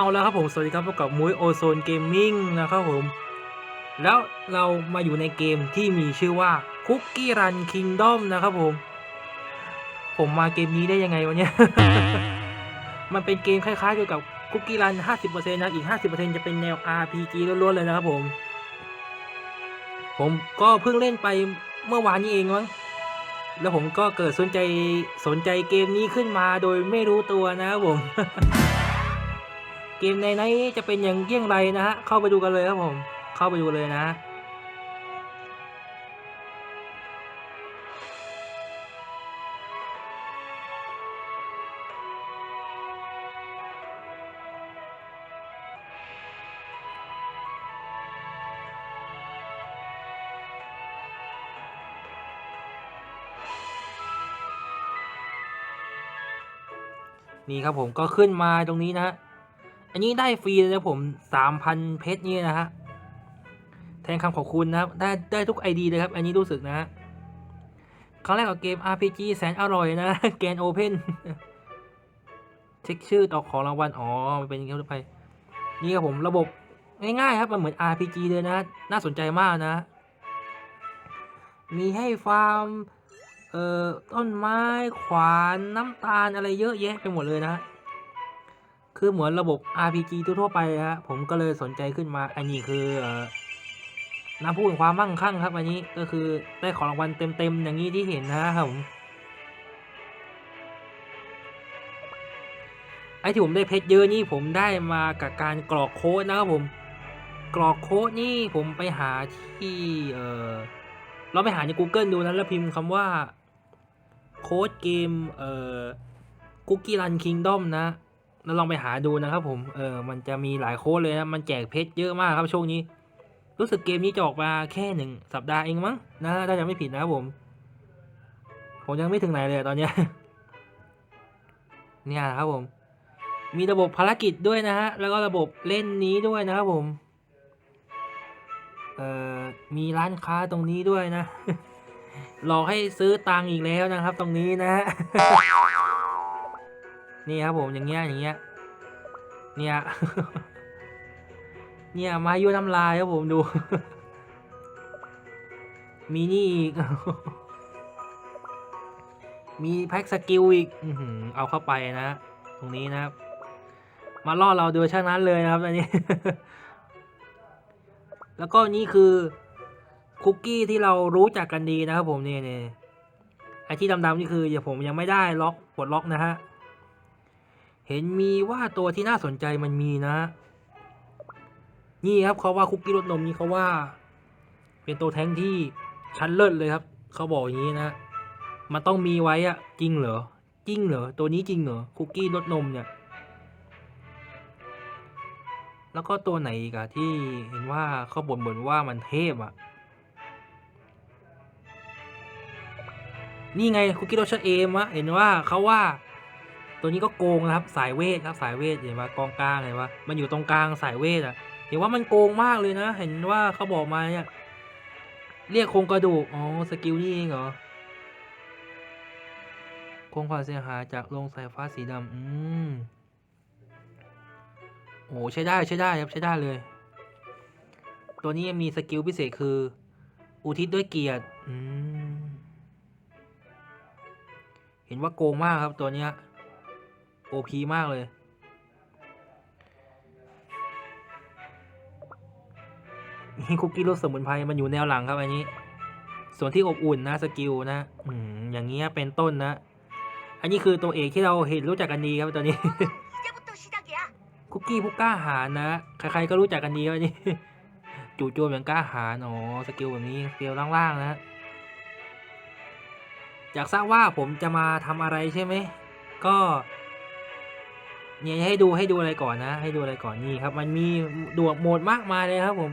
เอาแล้วครับผม สวัสดีครับพบกับมุ้ยโอโซนเกมมิ่งนะครับผม แล้วเรามาอยู่ในเกมที่มีชื่อว่า Cookie Run Kingdom นะครับผม ผมมาเกมนี้ได้ยังไงวะเนี่ย มันเป็นเกมคล้ายๆเกี่ยวกับ Cookie Run 50%นะ อีก 50%จะเป็นแนว RPG ล้วนๆเลยนะครับผม ผมก็เพิ่งเล่นไปเมื่อวานนี้เองมั้ง แล้วผมก็เกิดสนใจสนใจเกมนี้ขึ้นมาโดยไม่รู้ตัวนะครับผม เกมในนี้จะเป็นอย่างเยี่ยงไรนะฮะ เข้าไปดูกันเลยครับผม เข้าไปดูเลยนะนี่ครับผมก็ขึ้นมาตรงนี้นะฮะ อันนี้ได้ฟรีเลยนะผมสามพันเพชรนี่นะฮะแทนคำขอบคุณนะครับ ได้ได้ทุกไอดีเลยครับ อันนี้รู้สึกนะฮะครั้งแรกกับเกม RPG แสนอร่อยนะแกนโอเพนเช็คชื่อต่อของรางวัล อ๋อ มันเป็นอย่างนี้ไป นี่ครับผมระบบง่ายๆครับ มันเหมือน RPG เลยนะ น่าสนใจมากนะ มีให้ฟาร์ม เอ่อ ต้นไม้ ขวาน น้ำตาลอะไรเยอะแยะไปหมดเลยนะ คือเหมือนระบบ RPG ทั่วไปฮะผมก็เลยสนใจขึ้นมา อันนี้คือน้ำพูดความมั่งคั่งครับ อันนี้ก็คือได้ของรางวัลเต็มๆอย่างนี้ที่เห็นนะครับผมไอ้ที่ผมได้เพชรเยอะนี่ผมได้มากับการกรอกโค้ดนะครับผม กรอกโค้ดนี่ผมไปหาที่เออเราไปหาใน Google ดูนะแล้วพิมพ์คำว่า โค้ดเกมเอ่อ Cookie Run Kingdom นะ แล้วลองไปหาดูนะครับผม เออ มันจะมีหลายโค้ดเลยนะ มันแจกเพชรเยอะมากครับช่วงนี้ รู้สึกเกมนี้จะออกมาแค่หนึ่งสัปดาห์เองมั้งนะ ถ้าจะไม่ผิดนะครับผม ผมยังไม่ถึงไหนเลยตอนเนี้ย เนี่ยนะครับผม มีระบบภารกิจด้วยนะฮะ แล้วก็ระบบเล่นนี้ด้วยนะครับผม เอ่อ มีร้านค้าตรงนี้ด้วยนะ หลอกให้ซื้อตังอีกแล้วนะครับ ตรงนี้นะฮะ นี่ครับผมอย่างเงี้ยอย่างเงี้ยเนี่ยเนี่ยมายุน้ำลายครับผมดู มีนี่อีก มีแพ็กสกิลอีกอเอาเข้าไปนะ ตรงนี้นะครับ มาล่อเราโดยชานั้นเลยนะครับอันนี้ แล้วก็นี่คือคุกกี้ที่เรารู้จักกันดีนะครับผมนี่นี่ไอที่ดำๆนี่คืออย่าผมยังไม่ได้ล็อกปลดล็อกนะฮะ เห็นมีว่าตัวที่น่าสนใจมันมีนะ นี่ครับเขาว่าคุกกี้รสนมนี่เขาว่า เป็นตัวแท้งที่ชั้นเลิศเลยครับ เขาบอกอย่างนี้นะ มันต้องมีไว้อะจริงเหรอจริงเหรอตัวนี้จริงเหรอคุกกี้รสนมเนี่ย แล้วก็ตัวไหนอีกอะที่เห็นว่าเขาบ่นบ่นว่ามันเทพอะนี่ไงคุกกี้รเชอร์เอมอะเห็นว่าเขาว่า ตัวนี้ก็โกงนะครับสายเวทครับสายเวทเห็นว่ากองกลางเห็นว่ามันอยู่ตรงกลางสายเวทอะเห็นว่ามันโกงมากเลยนะ เห็นว่าเขาบอกมาเนี่ยเรียกโครงกระดูกอ๋อสกิลนี่เองเหรอโครงความเสียหายจากโรงสายฟ้าสีดำอืมโอ้ใช้ได้ใช้ได้ครับใช้ได้เลย ตัวนี้มีสกิลพิเศษคือ อุทิศด้วยเกียรติอืมเห็นว่าโกงมากครับตัวเนี้ย โอพีมากเลย นี่คุกกี้รสสมุนไพรมันอยู่แนวหลังครับอันนี้ ส่วนที่อบอุ่นนะสกิลนะอืมอย่างเงี้ยเป็นต้นนะ อันนี้คือตัวเอกที่เราเห็นรู้จักกันดีครับตอนนี้ คุกกี้ผู้กล้าหาญนะใครๆก็รู้จักกันดีครับอันนี้ จู่โจมอย่างกล้าหาญอ๋อสกิลแบบนี้สกิลล่างๆนะอยากทราบว่าผมจะมาทำอะไรใช่ไหม ก็ เนี่ยให้ดูให้ดูอะไรก่อนนะ ให้ดูอะไรก่อนนี่ครับ มันมีดวโหมดมากมายเลยครับผม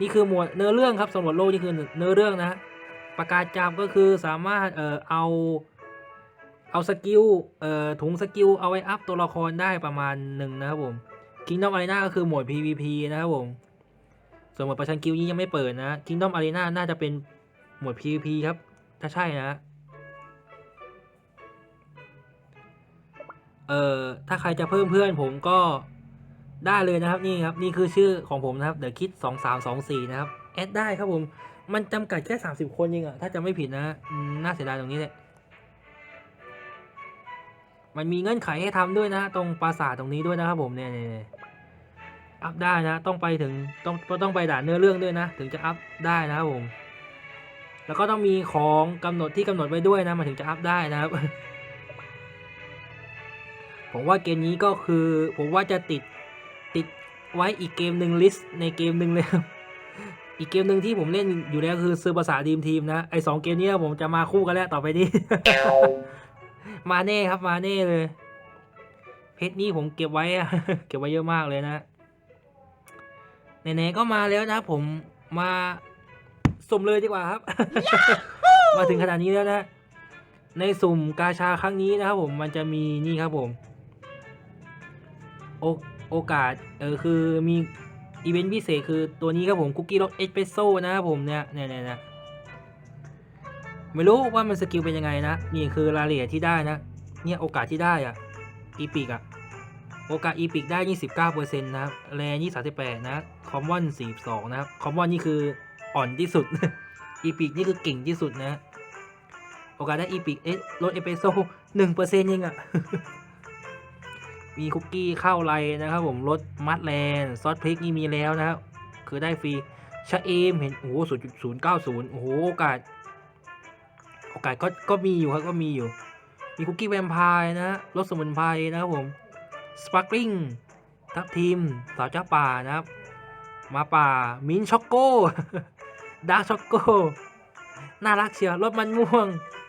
นี่คือหมวดเนื้อเรื่องครับสำรวจโลกนี่คือเนื้อเรื่องนะ ประกาศจับก็คือสามารถเอ่อเอาเอาสกิลเอ่อถุงสกิลเอาไว้อัพตัวละครได้ประมาณหนึ่งนะครับผม Kingdom Arena ก็คือโหมด PVP นะครับผม ส่วนโหมดประชันกิลนี้ยังไม่เปิดนะ Kingdom Arena น่าจะเป็นโหมด PVP ครับ ถ้าใช่นะ เอ่อถ้าใครจะเพิ่มเพื่อนผมก็ได้เลยนะครับนี่ครับนี่คือชื่อของผมนะครับเดี๋ยวคิดสองสามสองสี่นะครับแอดได้ครับผมมันจำกัดแค่สามสิบคนเองอะถ้าจะไม่ผิดนะน่าเสียดายตรงนี้แหละมันมีเงื่อนไขให้ทำด้วยนะ ตรงปราสาทตรงนี้ด้วยนะครับผมเนี่ยเนี่ยอัพได้นะต้องไปถึงต้องต้องไปด่านเนื้อเรื่องด้วยนะ ถึงจะอัพได้นะครับผมแล้วก็ต้องมีของกำหนดที่กำหนดไว้ด้วยนะมันถึงจะอัพได้นะครับ ผมว่าเกมนี้ก็คือ ผมว่าจะติดติดไว้อีกเกมหนึ่งลิสต์ในเกมหนึ่งเลยครับอีกเกมหนึ่งที่ผมเล่นอยู่แล้วคือซื้อภาษาดีมทีมนะไอสองเกมนี้ผมจะมาคู่กันแล้วต่อไปนี้ มาแน่ครับมาแน่เลย เพชรนี่ผมเก็บไว้เก็บไว้เยอะมากเลยนะไหนๆก็มาแล้วนะผมมาสุ่มเลยดีกว่าครับ มาถึงขนาดนี้แล้วนะ ในสุ่มกาชาครั้งนี้นะครับผมมันจะมีนี่ครับผม โอโอกาสเออคือมีอีเวนต์พิเศษคือตัวนี้ครับผมคุกกี้ล็อกเอสเปรสโซ่นะครับผมเนี่ยเนี่ยเนี่ยนี่ยไม่รู้ว่ามันสกิลเป็นยังไงนะ นี่คือรายละเอียดที่ได้นะ เนี่ยโอกาสที่ได้อะอีพิกอะโอกาสอีพิกได้29%นต์นะครับแรนี่38นะคอมมอน42นะครับคอมมอนนี่คืออ่อนที่สุดอีพิกนี่คือเก่งที่สุดนะโอกาสได้อีพิกเอ๊ะลดเอสเปโซ่หนึ่งเปอร์เซ็นต์เองอะ มีคุกกี้ข้าวไรนะครับผมรสมัดแลนซอสพริกนี่มีแล้วนะครับคือได้ฟรีชะเอมเห็นโอ้โหศูนย์จุดศูนย์เก้าศูนย์โอ้โหโอกาสโอกาสก็ก็มีอยู่ครับก็มีอยู่ มีคุกกี้แวมไพร์นะรสสมุนไพรนะครับผมสปาร์คลิงทับทีมสาวเจ้าป่านะครับมาป่ามินช็อกโก้ดาร์ช็อกโก้น่ารักเชียวรสมันม่วง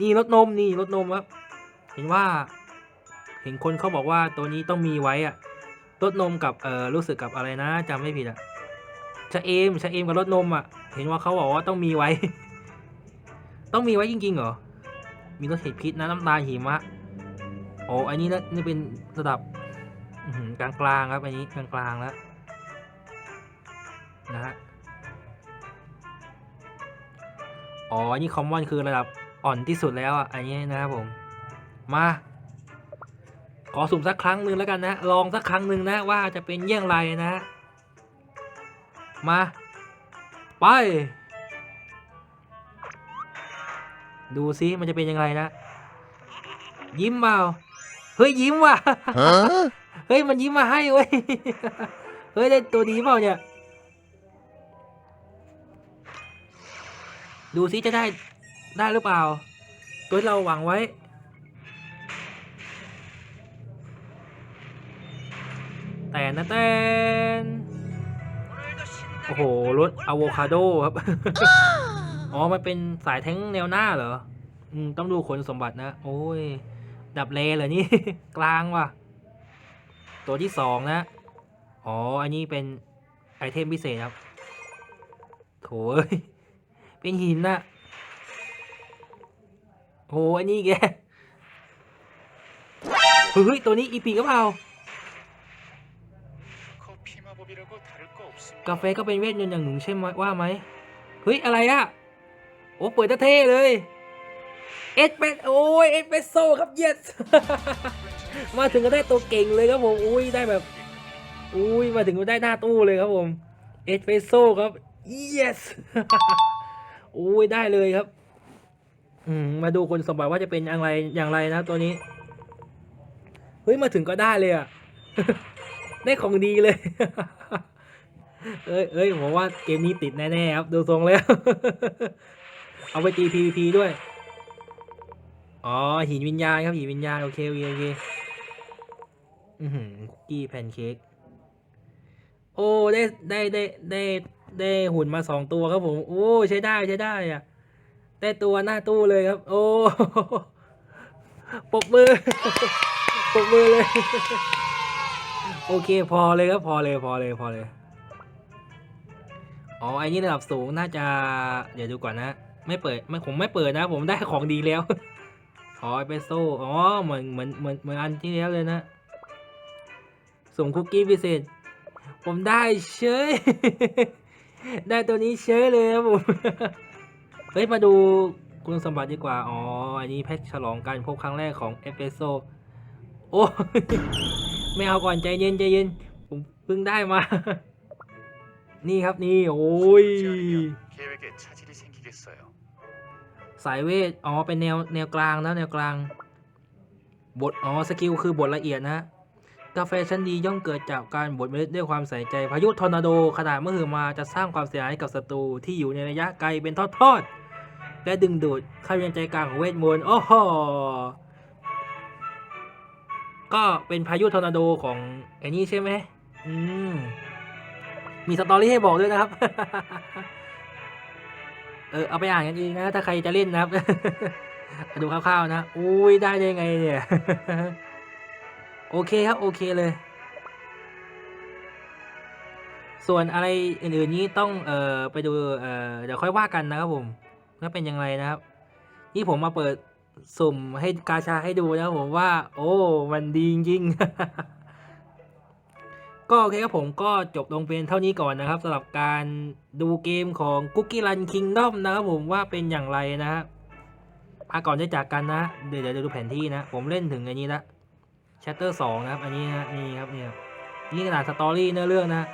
นี่รสนมนี่รสนมครับเห็นว่า ห็นคนเขาบอกว่าตัวนี้ต้องมีไว้อะรสนมกับเออรู้สึกกับอะไรนะจำไม่ผิดอะชะเอมชะเอมกับรสนมอะเห็นว่าเขาบอกว่าต้องมีไว้ ต้องมีไว้จริงๆเหรอมีรสเห็ดพิษนะน้ำตาลหิมะโอ้อันนี้นะนี่เป็นระดับกลางกลางๆครับอันนี้กลางกลางๆแล้วนะฮะอ๋ออันนี้คอมมอนคือระดับอ่อนที่สุดแล้วอะ อันนี้นะครับผม มา อสุ่มสักครั้งหนึ่งแล้วกันนะ ลองสักครั้งหนึ่งนะว่าจะเป็นเยี่ยงไรนะฮะมา ไป ดูซิมันจะเป็นยังไงนะ ยิ้มเปล่าเฮ้ยยิ้มว่ะ Huh? เฮ้ยมันยิ้มมาให้เว้ยเฮ้ยได้ตัวดีเปล่าเนี่ย ดูซิจะได้ได้หรือเปล่า ตัวที่เราหวังไว้ แต่นะแตนโอ้โหรถอะโวคาโดครับ อ๋อ มันเป็นสายแท้งแนวหน้าเหรอ อืม ต้องดูคุณสมบัตินะ โอ้ย ดับเลเหรอนี่ กลางว่ะ ตัวที่สองนะ อ๋อ อันนี้เป็นไอเทมพิเศษครับ โถยเป็นหินนะโหอันนี้แกเฮ้ย ตัวนี้อีปีก็เปล่า กาแฟก็เป็นเวทมนต์อย่างหนึ่งใช่ไหมว่าไหมเฮ้ย อะไรอะโอ้เปิดเท่เลย เอสเปสโอ้ยเอสเปสโซ่ครับ yes มาถึงก็ได้ตัวเก่งเลยครับผมอุ้ยได้แบบอุ้ยมาถึงก็ได้หน้าตู้เลยครับผมเอสเปสโซ่ครับ yes อุ้ยได้เลยครับอืมมาดูคนสมบัติว่าจะเป็นอย่างไรอย่างไรนะตัวนี้ เฮ้ยมาถึงก็ได้เลยอะ ได้ของดีเลย เอ้ยเอ้ยผมว่าเกมนี้ติดแน่ๆครับ ดูทรงแล้ว เอาไปตี PVP ด้วย อ๋อ หินวิญญาณครับ หินวิญญาณ โอเคโอเคโอเคอือหือคุกกี้แพนเค้กโอ้ ได้ได้ได้ได้ได้หุ่นมาสองตัวครับผม โอ้ ใช้ได้ใช้ได้อะได้ตัวหน้าตู้เลยครับ โอ้ปบมือปบมือเลย โอเคพอเลยครับพอเลยพอเลยพอเลยอ๋อไอ้นี่ระดับสูงน่าจะ เดี๋ยวดูก่อนนะ ไม่เปิดไม่ผมไม่เปิดนะ ผมได้ของดีแล้วอ๋อเปโซอ๋อเหมือนเหมือนเหมือนเหมือนอันที่แล้วเลยนะส่งคุกกี้พิเศษ ผมได้เฉยได้ตัวนี้เฉยเลยครับผมเฮ้ยมาดูคุณสมบัติดีกว่า อ๋อ อันนี้แพ็คฉลองการพบครั้งแรกของเอเปโซโอ้ ไม่เอาก่อนใจเย็นใจเย็น ผม เพิ่งได้มา นี่ครับนี่โอ้ย 계획에 차질이 생기겠어요. สายเวท อ๋อ เป็นแนว แนวกลางนะ แนวกลาง บท อ๋อ สกิลคือบทละเอียดนะ กาแฟชั้นดีย่อมเกิดจากการบดเมล็ดด้วยความใส่ใจ พายุทอร์นาโด ขนาดเมื่อหือมาจะสร้างความเสียหายให้กับศัตรูที่อยู่ในระยะไกลเป็นทอดๆ และดึงดูดเข้าไปในใจกลางของเวทมนต์ โอ้โห ก็เป็นพายุทอร์นาโดของไอ้นี่ใช่ไหมอืม มีสตอรี่ให้บอกด้วยนะครับ เออเอาไปอ่านกันเองนะ ถ้าใครจะเล่นนะครับ ดูคร่าวๆนะ อุ้ยได้ได้ไงเนี่ย โอเคครับ โอเคเลย ส่วนอะไรอื่นๆนี้ต้องเอ่อไปดูเอ่อเดี๋ยวค่อยว่ากันนะครับผมว่าเป็นยังไงนะครับ นี่ผมมาเปิด สุ่มให้กาชาให้ดูนะผมว่า โอ้ มันดีจริงๆก็โอเคครับผมก็จบลงเป็นเท่านี้ก่อนนะครับสำหรับการดูเกมของ Cookie Run Kingdom นะครับผมว่าเป็นอย่างไรนะฮะอะก่อนจะจากกันนะ เดี๋ยวเดี๋ยวดูแผนที่นะ ผมเล่นถึงอันนี้ละ Chapter สองนะครับ อันนี้นะนี่ครับนี่ครับนี่ขนาดสตอรี่เนื้อเรื่องนะ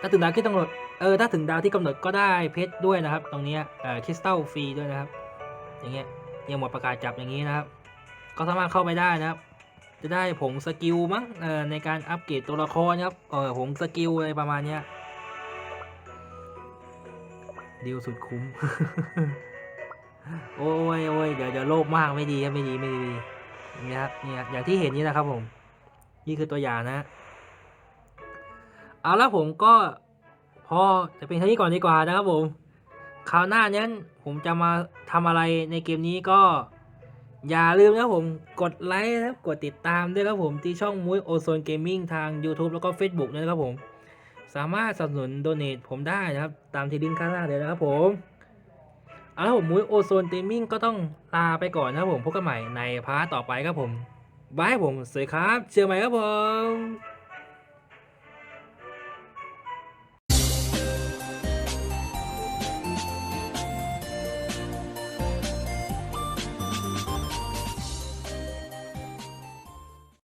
ถ้าถึงดาวที่กำหนดเออถ้าถึงดาวที่กำหนดก็ได้เพชรด้วยนะครับ ตรงนี้เอ่อคริสตัลฟรีด้วยนะครับ อย่างเงี้ย ยังหมดประกาศจับอย่างนี้นะครับ ก็สามารถเข้าไปได้นะครับ จะได้ผงสกิลมั้งเออในการอัปเกรดตัวละครครับเออผงสกิลอะไรประมาณเนี้ยดีลสุดคุ้ม โอ้ยโอ้ยเดี๋ยวเดี๋ยวโลภมากไม่ดีครับไม่ดีไม่ดีนี่ครับเนี่ยอย่างที่เห็นนี่นะครับผม นี่คือตัวอย่างนะ เอาละผมก็พอจะเป็นเท่านี้ก่อนดีกว่านะครับผม คราวหน้านั้นผมจะมาทำอะไรในเกมนี้ก็ อย่าลืมนะครับผมกดไลค์นะครับกดติดตามด้วยครับผมที่ช่องมุ้ยโอโซนเกมมิ่งทาง YouTube แล้วก็ Facebook นะครับผม สามารถสนับสนุนโดเนทผมได้นะครับ ตามที่ลิงก์ข้างล่างเลยนะครับผมเอาละผมมุ้ยโอโซนเกมมิ่งก็ต้องลาไปก่อนนะครับผมพบกันใหม่ในพาร์ทต่อไปครับผมบายผมสวัสดีครับ เจอกันใหม่ครับผม